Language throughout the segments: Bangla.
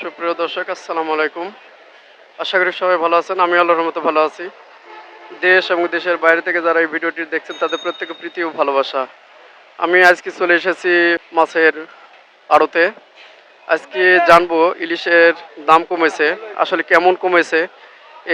সুপ্রিয় দর্শক, আসসালামু আলাইকুম। আশা করি সবাই ভালো আছেন আমি আল্লাহর মতো ভালো আছি। দেশ এবং দেশের বাইরে থেকে যারা এই ভিডিওটি দেখছেন, তাদের প্রত্যেকে প্রীতি ও ভালোবাসা। আমি আজকে চলে এসেছি মাছের আড়তে। আজকে জানব ইলিশের দাম কমেছে, আসলে কেমন কমেছে,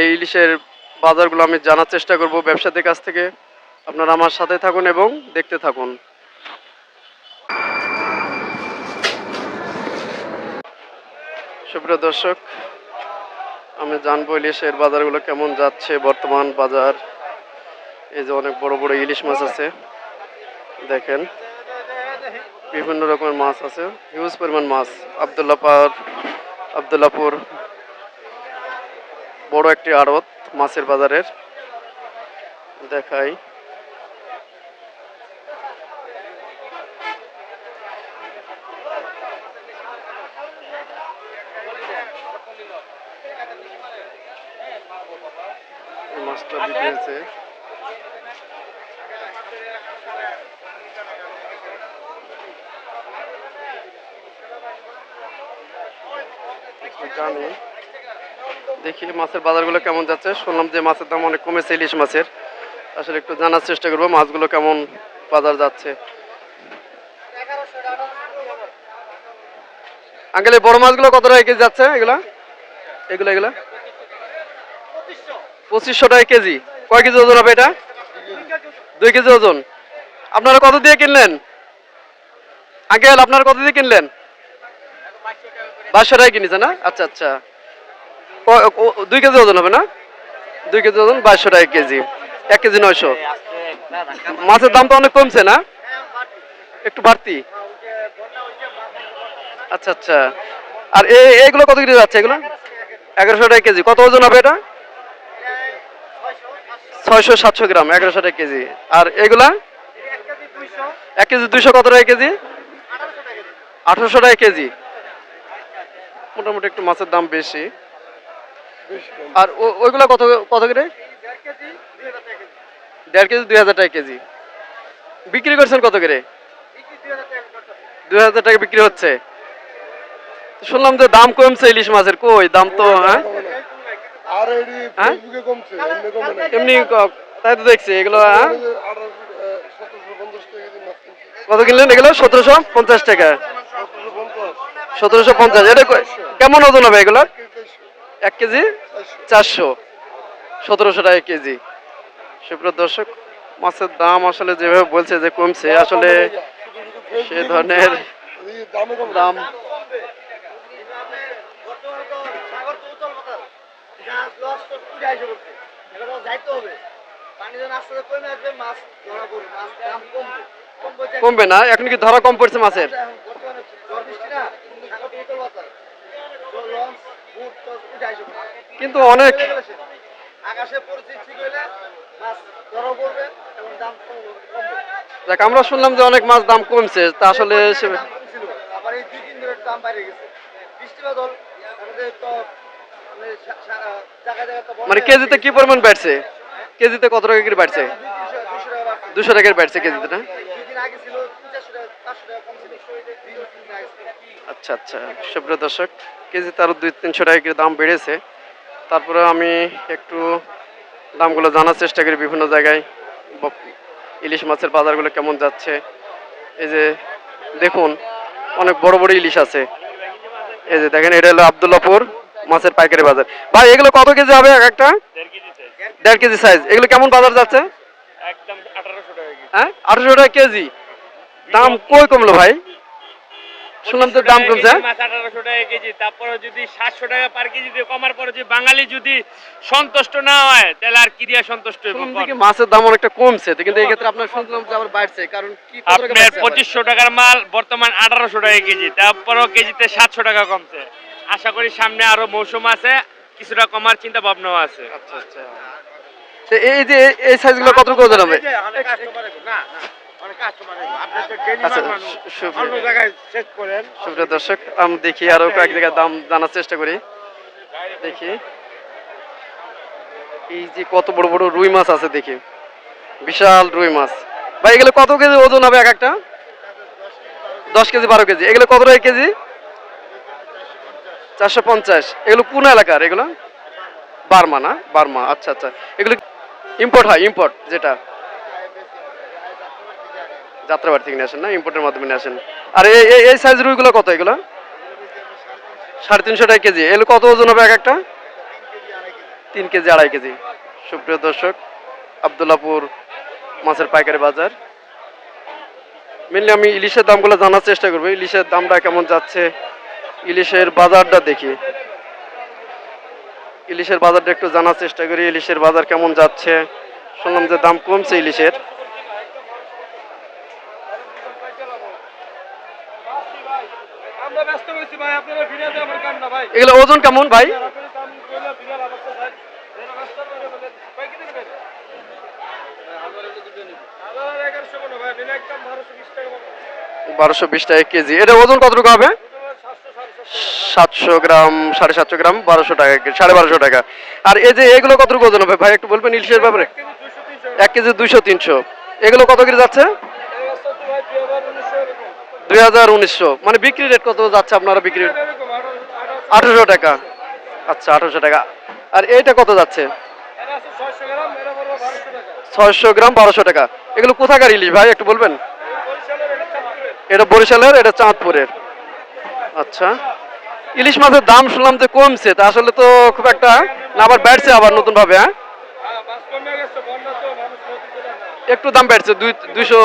এই ইলিশের বাজারগুলো আমি জানার চেষ্টা করব ব্যবসাদের কাছ থেকে। আপনারা আমার সাথে থাকুন এবং দেখতে থাকুন। সুপ্রিয় দর্শক, আমি জানব ইলিশের বাজারগুলো কেমন যাচ্ছে, বর্তমান বাজার। এই যে অনেক বড় বড় ইলিশ মাছ আছে, দেখেন। বিভিন্ন রকমের মাছ আছে হিউজ পরিমাণ মাছ। আবদুল্লা পাহাড় আবদুল্লাপুর বড় একটি আড়ত মাছের বাজারের। দেখাই। জানি দেখি মাছের বাজারগুলো কেমন যাচ্ছে? শুনলাম যে মাছের দাম অনেক কমেছে ইলিশ মাছের। আসলে একটু জানার চেষ্টা করব মাছগুলো কেমন বাজার যাচ্ছে। আঙ্কেল বড় মাছগুলো কত টাকা কেজি যাচ্ছে এগুলা? এগুলো, এগুলা? পঁচিশশো টাকা কেজি। কয় কেজি ওজন হবে এটা? দুই কেজি ওজন। আপনারা কত দিয়ে কিনলেন? আঙ্কেল, আপনারা কত দিয়ে কিনলেন? বাইশশো টাকা কিনেছে না? আচ্ছা আচ্ছা। দুই কেজি ওজন হবে না? দুই কেজি ওজন, বাইশশো টাকা কেজি। এক কেজি নয়শো। মাছের দাম তো অনেক কমছে, না? একটু বাড়তি। আচ্ছা আচ্ছা। আর এই এইগুলো কত কেজি যাচ্ছে এগুলো? এগারোশো টাকা কেজি। কত ওজন হবে এটা? ছয়শো সাতশো গ্রাম, এগারোশো টাকা কেজি। আর এগুলা? এক কেজি দুইশো কত টাকা কেজি? আঠারোশো টাকা কেজি। মোটামুটি একটু মাছের দাম বেশি। আর ওইগুলা কত কত করে? দেড় কেজি, দুই হাজার টাকা কেজি। বিক্রি করছেন কত করে? দুই হাজার টাকা বিক্রি হচ্ছে। শুনলাম যে দাম কমছে ইলিশ মাছের। কই, দাম তো হ্যাঁ? আর এডি? ফেসবুকে কমছে এমনি কমে নাই। এমনি তাই তো দেখছি এগুলো কত কিনলেন এগুলো? সতেরোশো পঞ্চাশ টাকা। সতেরোশো পঞ্চাশ। এটা কেমন ওজন হবে এগুলো? এক কেজি চারশো। সতেরোশো টাকা কেজি। সুপ্রিয় দর্শক মাছের দাম আসলে যেভাবে বলছে যে কমছে আসলে সে ধরনের দামে দাম কমবে। না এখন কি ধরা কম পড়ছে মাছের? কিন্তু অনেক আকাশে পরিস্থিতি মাছ ধরা পড়বে এবং দাম কমবে। দেখ আমরা শুনলাম যে অনেক মাছ দাম কমছে তা আসলে আবার এই দুই তিন দিনের দাম বাইরে গেছে। বৃষ্টি বাদল আমাদের তো মানে কেজিতে কি পরিমাণ বাড়ছে? কেজিতে কত টাকা করে বাড়ছে। দুশো টাকার বাড়ছে কেজিতে, না। আচ্ছা আচ্ছা। সুপ্রিয় দর্শক, কেজিতে আরও দুই, তিনশো টাকা করে দাম বেড়েছে। তারপরে আমি একটু দামগুলো জানার চেষ্টা করি বিভিন্ন জায়গায়। ইলিশ মাছের বাজারগুলো কেমন যাচ্ছে? এই যে দেখুন, অনেক বড় বড় ইলিশ আছে। এই যে দেখেন, এটা হলো আবদুল্লাপুর। মাছের পাইকারি বাজার। ভাই এগুলো কত কেজি হবে এক একটা? দেড় কেজি সাইজ এগুলো কেমন বাজার যাচ্ছে? আঠারোশো টাকা কেজি। হ্যাঁ? আঠারোশো টাকা কেজি। দাম কই কমলো ভাই? শুনলাম তো দাম কমছে? আঠারোশো টাকা কেজি। তারপরে যদি সাতশো টাকা পার কেজি দিয়ে কমার পরে যদি বাঙালি যদি সন্তুষ্ট না হয় তাহলে আর কি দিয়ে সন্তুষ্ট মাছের দাম অনেকটা কমছে কিন্তু এই ক্ষেত্রে আপনার শুনলাম যে আবার বাড়ছে কারণ কি আপনার পঁচিশশো টাকার মাল বর্তমান আঠারোশো টাকা কেজি তারপরেও কেজিতে সাতশো টাকা কমছে। আশা করি সামনে আরও মৌসুম আছে কিছুটা কমার চিন্তা ভাবনাও আছে। আচ্ছা আচ্ছা। এই যে এই- সাইজগুলো কত করে ওজন হবে এই যে অনেক কাস্টমার আছে। না, না, অনেক কাস্টমার আছে। আপনার তো daily আচ্ছা সুপ্রিয় দর্শক আমি দেখি আরও কয়েক জায়গায় দাম জানার চেষ্টা করি। দেখি। এই যে কত বড় বড় রুই মাছ আছে দেখি। বিশাল রুই মাছ। ভাই এগুলো কত কেজি ওজন হবে এক একটা? দশ কেজি বারো কেজি। এগুলো কত টাকা কেজি? চারশো পঞ্চাশ। এগুলো কোন এলাকার? এগুলো? বার্মা না? বার্মা আচ্ছা আচ্ছা। এগুলো ইম্পোর্ট হয় ইম্পোর্ট যেটা। থেকে নিয়ে আসেন না? ইম্পোর্টের মাধ্যমে নিয়ে আসেন। আর এই, এই- কত এগুলো? সাড়ে তিনশো টাকা কেজি। এগুলো কত ওজন হবে এক একটা? তিন কেজি, আড়াই কেজি। সুপ্রিয় দর্শক, আবদুল্লাপুর মাছের পাইকারি বাজার। মেনলি আমি ইলিশের দামগুলো জানার চেষ্টা করব। ইলিশের দামটা কেমন যাচ্ছে? ইলিশের বাজারটা দেখি। ইলিশের বাজারটা একটু জানার চেষ্টা করি ইলিশের বাজার কেমন যাচ্ছে? শুনলাম যে দাম কমছে ইলিশের। এগুলো ওজন কেমন ভাই? বারোশো বিশ টাকা কেজি। এটা ওজন কতটুকু হবে? সাতশো গ্রাম সাড়ে সাতশো গ্রাম বারোশো টাকা সাড়ে বারোশো টাকা। আর এই যে এগুলো কতটুকু ওজন হবে? ভাই একটু বলবেন ইলিশের ব্যাপারে? এক কেজি দুইশো তিনশো। এগুলো কত কেজি যাচ্ছে? দুই হাজার উনিশশো। মানে বিক্রি রেট কত যাচ্ছে আপনারা বিক্রি আঠারোশো টাকা। আচ্ছা আঠারোশো টাকা। আর এইটা কত যাচ্ছে? ছয়শো গ্রাম বারোশো টাকা। এগুলো কোথাকার ইলিশ ভাই একটু বলবেন? এটা বরিশালের এটা চাঁদপুরের। আচ্ছা। ইলিশ মাছের দাম শুনলাম যে কমছে, তা আসলে তো খুব একটা না, আবার বেড়ছে আবার নতুন ভাবে হ্যাঁ? একটু দাম বেড়ছে, দুই, দুইশো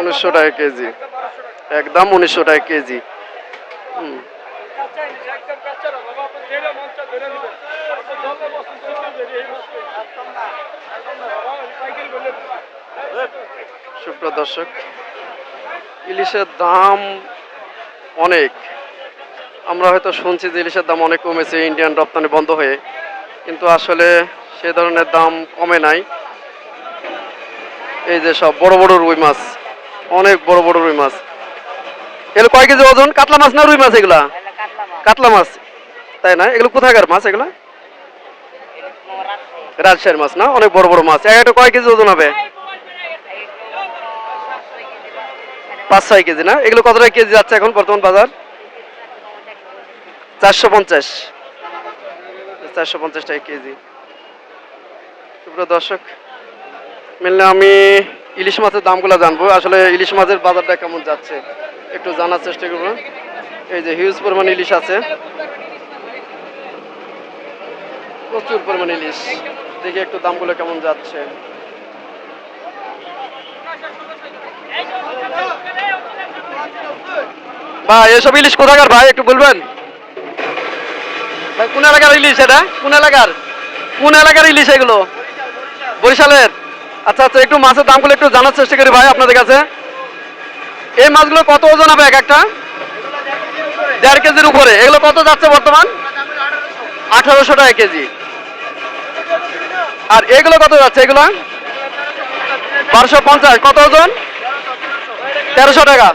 উনিশশো টাকা কেজি। একদম উনিশশো টাকা কেজি ইলিশ, একদম কাঁচা না বাবা আপনি যেটা মন চায় ধরে নেবেন আপনি জলে বসেন তো চলবে এই মাছ তো। একদম না একদম না বাবা সাইকেল বলে সুপ্রিয় দর্শক, ইলিশের দাম অনেক। আমরা হয়তো শুনছি যে ইলিশের দাম অনেক কমেছে, ইন্ডিয়ান রপ্তানি বন্ধ হয়ে। কিন্তু আসলে সে ধরনের দাম কমে নাই। এই যে সব বড় বড় রুই মাছ, অনেক বড় বড় রুই মাছ। এগুলো কয় কেজি ওজন? কাতলা মাছ না রুই মাছ এগুলা? কাতলা মাছ। তাই না? এগুলো কোথাকার মাছ এগুলা? রাজশাহীর মাছ না? অনেক বড় বড় মাছ। এক একটা কয় কেজি ওজন হবে? পাঁচ ছয় কেজি না? এগুলো কত টাকা কেজি যাচ্ছে এখন বর্তমান বাজার? চারশো পঞ্চাশ। চারশো পঞ্চাশ টাকা কেজি। দর্শক, মেনলি আমি ইলিশ মাছের দামগুলো জানব। আসলে ইলিশ মাছের বাজারটা কেমন যাচ্ছে একটু জানার চেষ্টা করব। এই যে হিউজ পরিমাণ ইলিশ আছে। প্রচুর পরিমাণ ইলিশ। দেখি একটু দামগুলো কেমন যাচ্ছে। ভাই, এসব ইলিশ কোথাকার ভাই, একটু বলবেন? কোন এলাকার ইলিশ এটা? কোন এলাকার? কোন এলাকার ইলিশ এগুলো? বরিশালের? আচ্ছা আচ্ছা একটু মাছের দামগুলো একটু জানার চেষ্টা করি ভাই আপনাদের কাছে। এই মাছগুলো কত ওজন হবে এক একটা? দেড় কেজির উপরে। এগুলো কত যাচ্ছে বর্তমান? আঠারোশো টাকা কেজি। আর এগুলো কত যাচ্ছে এগুলো? বারোশো পঞ্চাশ। কত ওজন? তেরোশো টাকা।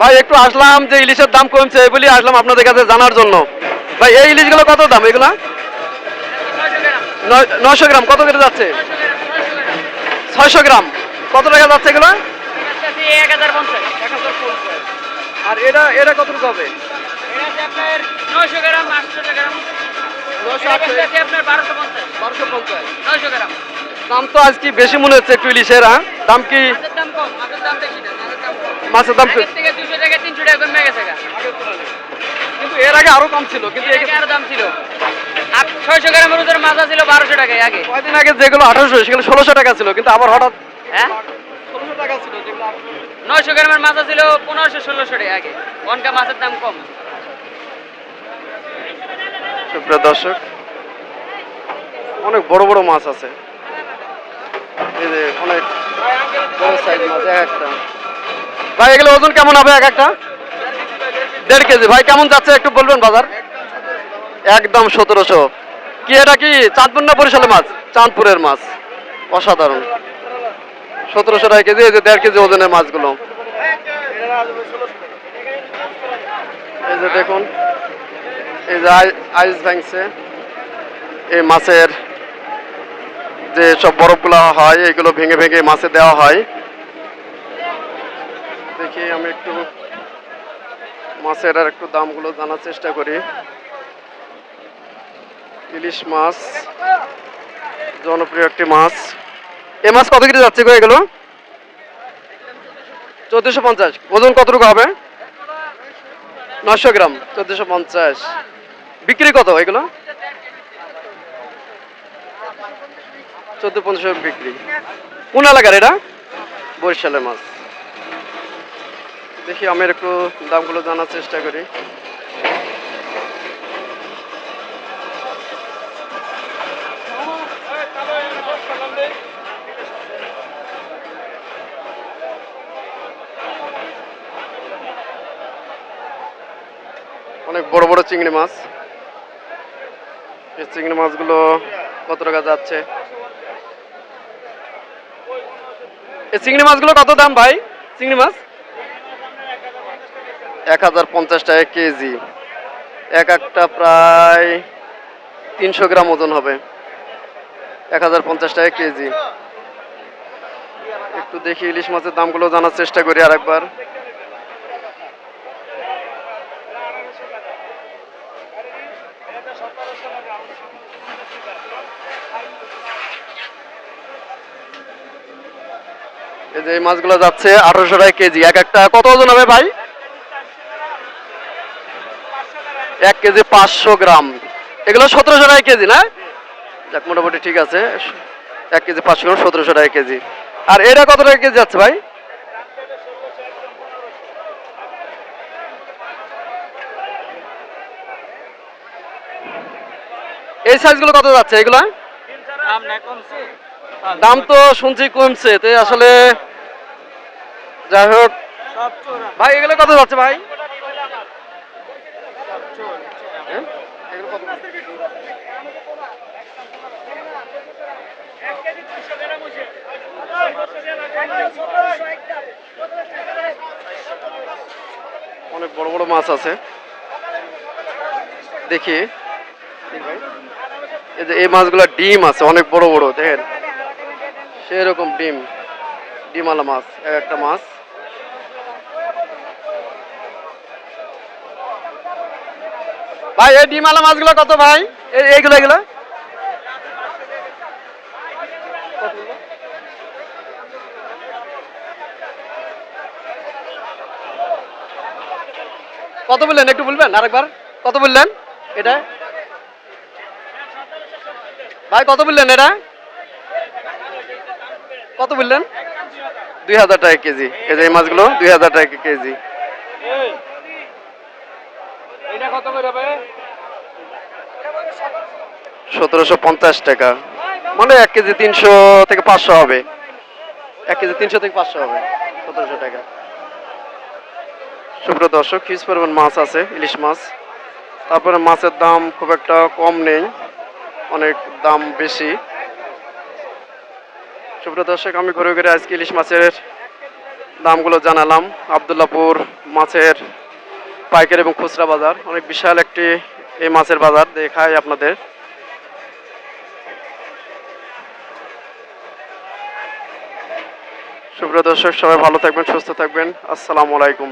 ভাই একটু আসলাম যে ইলিশের দাম কমছে এই বলি আসলাম আপনাদের কাছে জানার জন্য। ভাই এই ইলিশগুলো কত দাম এগুলা? নয়- নয়শো গ্রাম কত করে যাচ্ছে? ছয়শো গ্রাম। কত টাকা যাচ্ছে এগুলো? আর এটা এটা কতটুকু হবে? দাম তো আজকে বেশি মনে হচ্ছে একটু ইলিশের হ্যাঁ? দাম কি? মাছের দাম কম গেছে কিন্তু এর আগে আরও কম ছিল কিন্তু আরও দাম ছিল। ছয়শো গ্রামের ওদের মাথা ছিল বারোশো টাকায় আগে। কয়দিন আগে যেগুলো আঠারোশো সেগুলো ষোলোশো টাকা ছিল কিন্তু আবার হঠাৎ হ্যাঁ? ষোলোশো টাকা ছিল যেগুলো নয়শো গ্রামের ছিল পনেরোশো ষোলোশো টাকা আগে। অনকা মাছের দাম কম। সুপ্রিয় দর্শক অনেক বড় বড় মাছ আছে। এই যে অনেক বড় সাইজ মাছ এক একটা। ভাই এগুলো ওজন কেমন হবে এক একটা? দেড় কেজি। ভাই, কেমন যাচ্ছে একটু বলবেন বাজার? একদম সতেরোশো। কি এটা কি চাঁদপুর না বরিশালের মাছ? চাঁদপুরের মাছ। অসাধারণ। সতেরোশো টাকা কেজি, এই যে দেড় কেজি ওজনের মাছগুলো। এই যে দেখুন, এই যে আই- আইস ভাঙছে। এই মাছের যে সব বরফগুলো হয়, এগুলো ভেঙে ভেঙে মাছে দেওয়া হয়। দেখি আমি একটু মাছের আর একটু দামগুলো জানার চেষ্টা করি। ইলিশ মাছ, জনপ্রিয় একটি মাছ। এ মাছ কত কেজি যাচ্ছে এগুলো? চোদ্দশো পঞ্চাশ। ওজন কতটুকু হবে? নশো গ্রাম, চোদ্দশো পঞ্চাশ। বিক্রি কত এগুলো? চোদ্দ পঞ্চাশ বিক্রি। কোন এলাকার এটা? বরিশালের মাছ। দেখি আমি একটু দামগুলো জানার চেষ্টা করি। অনেক বড় বড় চিংড়ি মাছ। এই চিংড়ি মাছগুলো কত টাকা যাচ্ছে? এই চিংড়ি মাছগুলো কত দাম ভাই? চিংড়ি মাছ? এক হাজার পঞ্চাশ টাকা কেজি। এক একটা প্রায় তিনশো গ্রাম ওজন হবে। এক হাজার পঞ্চাশ টাকা কেজি। একটু দেখি ইলিশ মাছের দামগুলো জানার চেষ্টা করি আর একবার এই যে এই মাছগুলো যাচ্ছে আঠারোশো টাকা কেজি। এক একটা কত ওজন হবে ভাই? এক কেজি পাঁচশো গ্রাম। এগুলো সতেরোশো টাকা কেজি, না? যাক, মোটামুটি ঠিক আছে। এক কেজি পাঁচশো গ্রাম, সতেরোশো টাকা কেজি। আর এটা কত টাকা কেজি যাচ্ছে ভাই? এই সাইজগুলো কত যাচ্ছে এগুলো? দাম তো শুনছি কমছে, তো আসলে যাই হোক। ভাই, এগুলো কত যাচ্ছে ভাই হ্যাঁ? এগুলো কত? অনেক বড় বড় মাছ আছে। দেখি। এই যে এই মাছগুলো ডিম আছে, অনেক বড় বড়, দেখেন। সেরকম ডিম ডিমালা মাছ, এক একটা মাছ। ভাই, এই ডিমালা মাছগুলো কত ভাই? এই- এইগুলো এগুলো কত বললেন? একটু বলবেন আরেকবার। কত বললেন এটা? ভাই কত বললেন এটা? কত বললেন? দুই হাজার টাকা কেজি। এই যে এই মাছগুলো দুই হাজার টাকা কেজি। সতেরোশো পঞ্চাশ টাকা। মানে এক কেজি তিনশো থেকে পাঁচশো হবে। এক কেজি তিনশো থেকে পাঁচশো হবে। সতেরোশো টাকা। সুপ্রিয় দর্শক হিউজ পরিমাণ মাছ আছে, ইলিশ মাছ। তারপরে মাছের দাম খুব একটা কম নেই, অনেক দাম বেশি। সুপ্রিয় দর্শক, আমি ঘুরে ঘুরে আজকে ইলিশ মাছের দামগুলো জানালাম। আবদুল্লাপুর মাছের পাইকারি এবং খুচরা বাজার, অনেক বিশাল একটি এই মাছের বাজার দেখায় আপনাদের। সুপ্রিয় দর্শক, সবাই ভালো থাকবেন, সুস্থ থাকবেন। আসসালামু আলাইকুম।